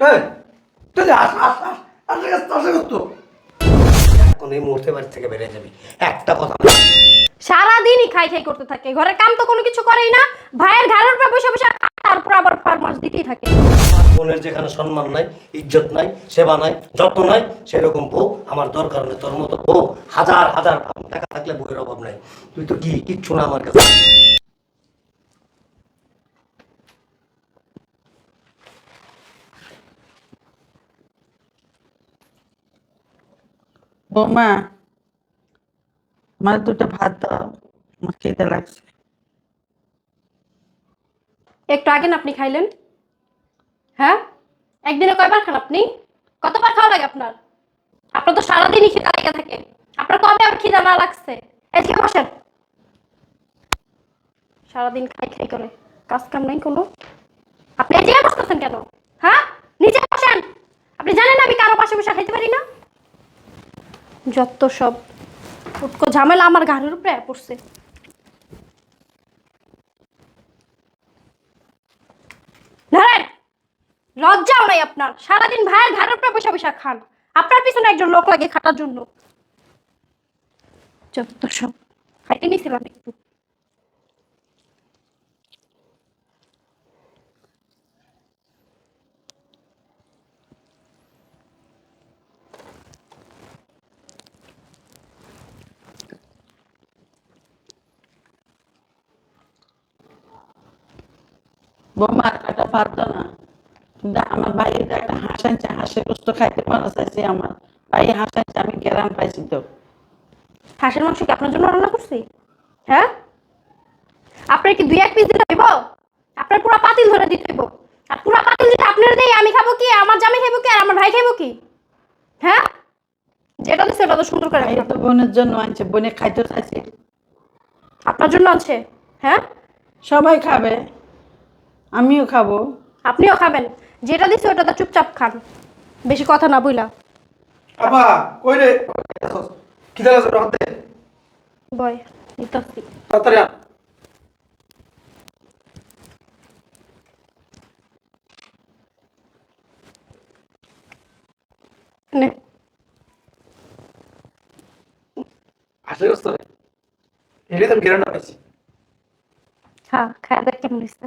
তুই যে আস আস আস আসে গেছে আসে করতো এখন এই মুহূর্তে বাড়ি থেকে বেরিয়ে যাবি। একটা কথা সারাদিনই খাই খাই করতে থাকে। ঘরের কাম তো কোনো কিছু করেই না। ভাইয়ের ঘরের উপরে বসে বসে খায়, তারপর আবার ফার্মাস দিতেই থাকে। বোনের যেখানে সম্মান নাই ইজ্জত নাই সেবা নাই যত্ন নাই সেরকম বউ আমার দরকার নেই। তোর মতো বউ হাজার হাজার টাকা থাকলে বউয়ের অভাব নাই। তুই তো কি? কিচ্ছু না আমার কাছে। বৌমা, আমার দুটো ভাত দাও খেতে লাগছে। একটু আগে আপনি খাইলেন? হ্যাঁ? একদিনে কয়বার খান আপনি? কতবার খাওয়া লাগে আপনার? আপনার তো সারাদিনই খিদা লেগে থাকে। আপনার কবে আর খিদা না লাগছে? এদিকে বসেন। সারাদিন খাই খাই করে কাজ কাম নাই কোনো। আপনি জায়গায় বসতেছেন কেন? হ্যাঁ? নিচে বসেন। আপনি জানেন আমি কারও পাশে বসে খাইতে পারি না? যত সব উটকো ঝামেলা আমার ঘাড়ের উপরে পড়ছে। ধরেন লজ্জাও নাই আপনার। সারাদিন ভাইয়ের ঘাড়ের উপরে পয়সা পয়সা খান। আপনার পিছনে একজন লোক লাগে খাটার জন্য। যত সব খাইতে নিয়েছিলাম একটু। বৌমা আর কটা ভাত না কিন্তু আমার বাইরে একটা হাঁস আনছে হাঁসের গোস্ত খাইতে মনে চাইছে আমার। ভাই হাঁস আনছে আমি গ্রাম পাইছি তো। হাঁসের মাংস কি আপনার জন্য রান্না করছি? হ্যাঁ? আপনার কি দুই এক পিস দিতে হইব? আপনার পুরো পাতিল ধরে দিতে হইব। আর পুরো পাতিল দিতে আপনার দেই আমি খাব কি? আমার জামাই খাব কি? আর আমার ভাই খাব কি? হ্যাঁ? যেটা দিচ্ছে ওটা তো সুন্দর করে তো বোনের জন্য আনছে বোনে খাইতে চাইছে। আপনার জন্য আছে হ্যাঁ? সবাই খাবে। আমিও খাব। আপনিও খাবেন। যেটা দিচ্ছে ওটা তো চুপচাপ খান। বেশি কথা না বুঝলা আপা কই রে? কি যাচ্ছে হাতে। বয় নিতাছি। তাড়াতাড়ি নে। আসে গেছে রে? এটাই তো আমি গেরান্ডা পাইছি হ্যাঁ খায় দেখ কেমন দিচ্ছে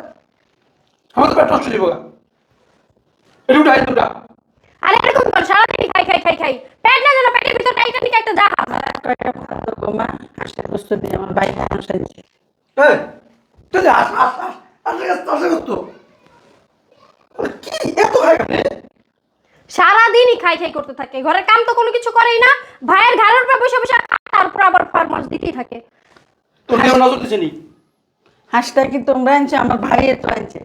আমার তো পেট নষ্ট হয়ে যাব এটা উঠা দুটা আরে এরকম কর সারাদিন খাই খাই খাই খাই পেট না যেন পেটের ভিতর একটা কয়টা ভাত দাও বৌমা হাঁসের গোস্ত দিয়ে আমার ভাই হাঁস আনছে এই তুই কি এত খাই কেন সারাদিনই খাই খাই করতে থাকে ঘরের কাম তো কোনো কিছু করেই না ভাইয়ের ঘরের উপরে বসে বসে তারপর আবার ফার্মাস দিতেই থাকে কেউ নজর দিছে নি হাঁসটা কি তোমরা আনছে আমার ভাইয়ের তো আনছে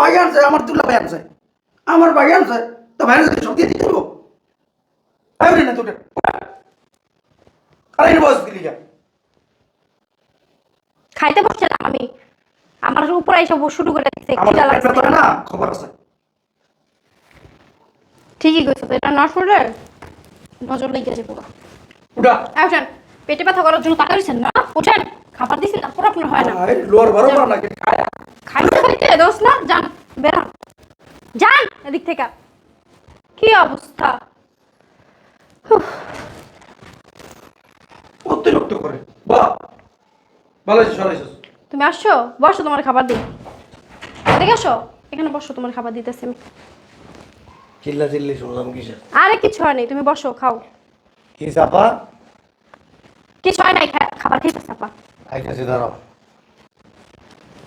ভাই আনছে আমার তুলা ভাই আনছে। আমার ভাই আনছে তো ভাই আনছে সব দিয়ে দিতে ভাই না তোকে। আরে বস দিলি যা খাইতে বসছিলাম আমি। আমার উপরে এসে শুরু করে না খবর আছে। ঠিকই কইছো এটা না শুনলে নজর লেগে যাবে পুরো উঠা। উঠেন পেটে ব্যথা করার জন্য টাকা দিচ্ছেন না। উঠেন খাবার দিচ্ছেন তারপর আপনার হয় না। লোয়ার বার নাকি খায়। খাইতে খাইতে দোষ না? যান বের হন। যান এদিক থেকে। কি অবস্থা? অতিরিক্ত করে। বাহ! ভালো তুমি আসছো? বসো তোমার খাবার দিই। এদিকে আসো। এখানে বসো তোমার খাবার দিতেছি আমি। চিল্লা চিল্লি শুনলাম কিসের? আরে কিছু হয়নি তুমি বসো খাও। কি চাপা? কিছু হয় নাই খাবার খেতেছে চাপা। খাইতেছি দাঁড়াও।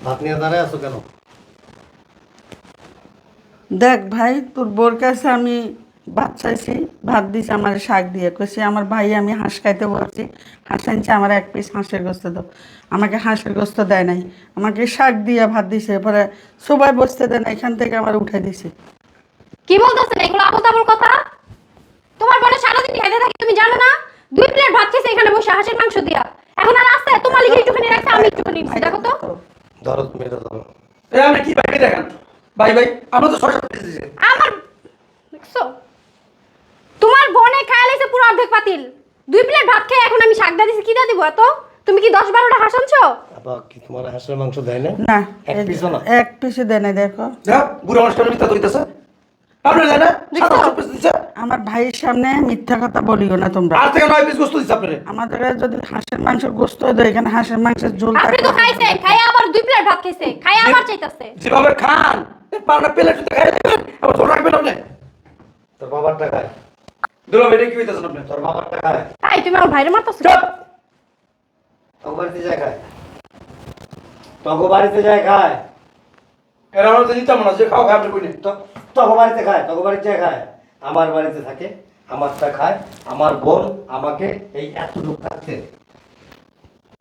ভাত নিয়ে দাঁড়ায় আছো কেন? দেখ ভাই তোর বোর কাছে আমি ভাত চাইছি ভাত দিছে আমার শাক দিয়ে। কইছি আমার ভাই আমি হাঁস খাইতে বলছি হাঁস আনছে আমার এক পিস হাঁসের গোস্ত দাও। আমাকে হাঁসের গোস্ত দেয় নাই। আমাকে শাক দিয়ে ভাত দিছে পরে সবাই বসতে দেয় না এখান থেকে আমার উঠে দিছে। কি বলতেছেন? এগুলো আবল কথা? তোমার বোনের সারাদিন খাইতে থাকে তুমি জানো না? দুই প্লেট ভাত খেয়েছে এখানে বসে হাঁসের মাংস দিয়া। এখন আর আসতে তোমার লিগে একটুখানি রাখছে আমি একটুখানি দেখো তো। ধরো তুমি এটা ধরো এ আপনি কি ভাই দেখেন? ভাই ভাই আমরা তো সাত পিস দিয়েছি। আমার দেখছ? তোমার বোনে খায় লাইছে পুরো অর্ধেক পাতিল। দুই প্লেট ভাত খেয়ে এখন আমি শাক দা দিছি কি দা দিব এত? তুমি কি দশ বারোটা হাঁস আনছো? আবার কি তোমার হাঁসের মাংস দেয় না না এক পিসও না? এক পিসে দেয় নাই দেখো। দেখ বুড়ো মানুষটা মিথ্যা ধরিতেছে আপনার জানে সাত আটশো পিস দিচ্ছে? আমার ভাইয়ের সামনে মিথ্যা কথা বলিও না তোমরা। আট থেকে নয় পিস গোস্ত দিচ্ছে আপনার। আমাদের যদি হাঁসের মাংস গোস্ত দেয় এখানে হাঁসের মাংসের ঝোল আপনি তো খাইছেন খাই আবার দুই প্লেট ভাত খাইছে খাই আবার চাইতাছে। যেভাবে খান। পাওনা পেলে শুধু খাই দেবেন আবার ধরে রাখবেন আপনি তোর বাবার টাকায়। দুলো বেটে কি হইতেছেন আপনি? তোর বাবার টাকায়। তাই তুমি আমার ভাইরে মারতাছো চুপ! তগো বাড়িতে যায় খায়। তগো বাড়িতে যায় খায়। এরা আমরা তো দিতাম না যে খাও আপনি কইনি তো তগো বাড়িতে খায় তগো বাড়িতে যায় খায়। আমার বাড়িতে থাকে আমারটা খায় আমার বোন আমাকে এই এতটুকু থাকতে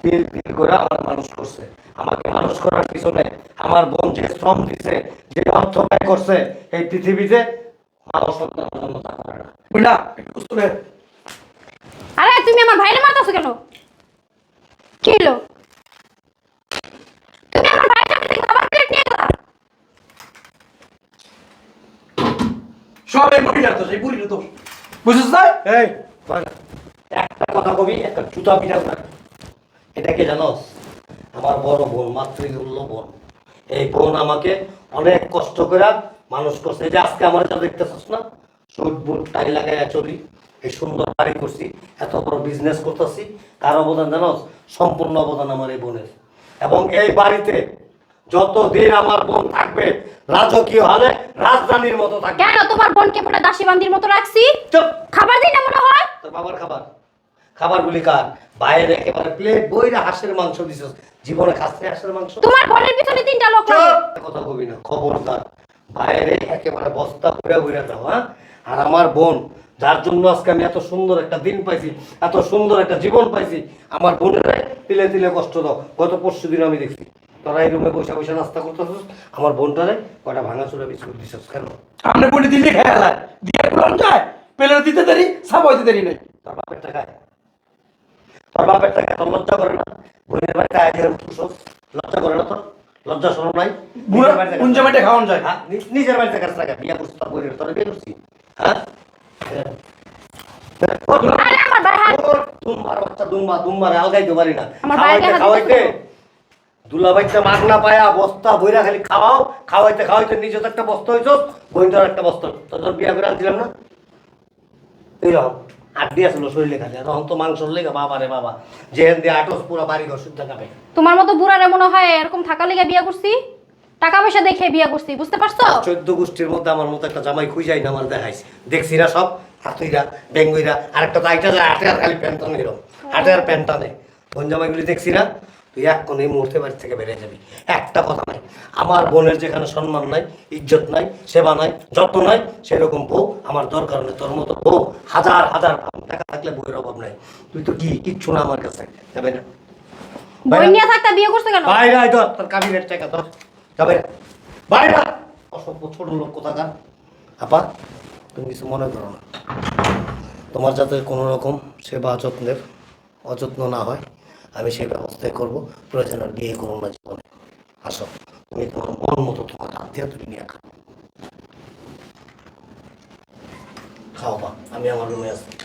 পিল পিল করে আমার মানুষ করছে। আমাকে মানুষ করার পিছনে আমার বোন যে শ্রম দিছে যে অর্থ ব্যয় করছে এই পৃথিবীতে করে না। বুঝলা? গোস্ত আরে তুমি আমার ভাইরে মারতাছো কেন? কি হলো তুমি আমার ভাইয়ের সামনে থেকে খাবার প্লেট নিয়ে গেলা? সব এই তো সেই বুড়ির তো বুঝছিস না? এই। একটা কথা কবি একটা জুতা পিঠা এটা কে জানোস আমার বড় বোন মাতৃতুল্য বোন। এই বোন আমাকে অনেক কষ্ট করে মানুষ করছে। যে আজকে আমার যা দেখতেছিস না সুট বুট টাই লাগাই চলি। এই সুন্দর বাড়ি করছি এত বড় বিজনেস করতেছি। কার অবদান জানোস? সম্পূর্ণ অবদান আমার এই বোনের। এবং এই বাড়িতে যতদিন আমার বোন থাকবে রাজকীয় হালে রাজধানীর মতো থাকবে। কেন তোমার বোনকে মনে দাসী বান্দির মতো রাখছি? চুপ! খাবার দিই না মনে হয়? তোর বাবার খাবার। খাবারগুলি কার? বাইরে একেবারে প্লেট বইরা হাঁসের মাংস দিছিস। জীবনে খাচ্ছে হাঁসের মাংস? তোমার বোনের পিছনে তিনটা লোক কথা কবি না খবরদার। বাইরে একেবারে বস্তা পুরা পুরা যাও হ্যাঁ? আর আমার বোন যার জন্য আজকে আমি এত সুন্দর একটা দিন পাইছি এত সুন্দর একটা জীবন পাইছি আমার বোনের তিলে তিলে কষ্ট দাও। গত পরশু দিন আমি দেখছি তোরা এই রুমে বসে বসে নাস্তা করতেছিস আমার বোনটারে কটা ভাঙা চুরা বিস্কুট দিছিস কেন? আপনি বুড়ি দিল্লি খেয়ালায় দিয়ে পুরান যায় পেলে দিতে দেরি সাপ হইতে দেরি নেই। তোর বাপের টাকায় তোর বাপের টাকায় তোর লজ্জা করে না? বোনের বাড়িতে আয় যেরকম তুসস, লজ্জা করে না তোর লজ্জা শরম নাই? কুঞ্জে মাঠে খাওয়ান যায়। হ্যাঁ, নিজের বাড়িতে কাজ টাকা বিয়া করছি তোর বোনের তোর বিয়ে করছি। হ্যাঁ? বাচ্চা দুম্বা আলগাইতে পারি না। খাওয়াইতে খাওয়াইতে। দুলাবাইতে মাগ না পায়া বস্তা বইরা খালি খাওয়াও। খাওয়াইতে খাওয়াইতে নিজে তো একটা বস্তা হইছ বইন্টার একটা বস্তা। তোর তোর বিয়া করে আনছিলাম না? এইরকম। আড্ডি আসলো শরীরে খালি আর তখন তো মাংসর লেগে বাবা রে বাবা। যেহেন দিয়ে আটস পুরো বাড়ি ঘর শুদ্ধ যাবে তোমার মতো বুড়ারে মনে হয় এরকম থাকা লেগে বিয়া করছি? টাকা পয়সা দেখে বিয়া করছি বুঝতে পারছ? চোদ্দ গোষ্ঠীর মধ্যে আমার মতো একটা জামাই খুঁজাই না আমার দেখাইছে। দেখছি না সব হাতুইরা বেঙ্গুইরা আর একটা তো আইটা যায় আর খালি প্যান্ট টানে এরকম। হাটে আর প্যান্টনে কোন জামাইগুলি দেখছি না? তুই এক কোন এই মুহূর্তে বাড়ি থেকে বেরিয়ে যাবি। একটা কথা নাই। আমার বোনের যেখানে সম্মান নাই ইজ্জত নাই সেবা নাই যত্ন নাই সেরকম বউ আমার দরকার নেই। তোর মতো বউ হাজার হাজার টাকা থাকলে বউয়ের অভাব নাই। তুই তো কি? কিচ্ছু না আমার কাছে। যাবে না। বই নিয়ে থাকতে বিয়ে করছে কেন? বাইরে আয় ধর। তোর টাকা ধর। যাবে বাইরে আয়। অসভ্য ছোট লোক কোথাকার? আপা তুমি কিছু মনে করো না। তোমার যাতে কোনো রকম সেবা যত্নের অযত্ন না হয়। আমি সেই ব্যবস্থাই করব। প্রয়োজন আর বিয়ে করো না জীবনে। আসো, তুমি তোমার মন মতো তোমার তুমি নিয়ে খাও। খাও বা আমি আমার রুমে আসি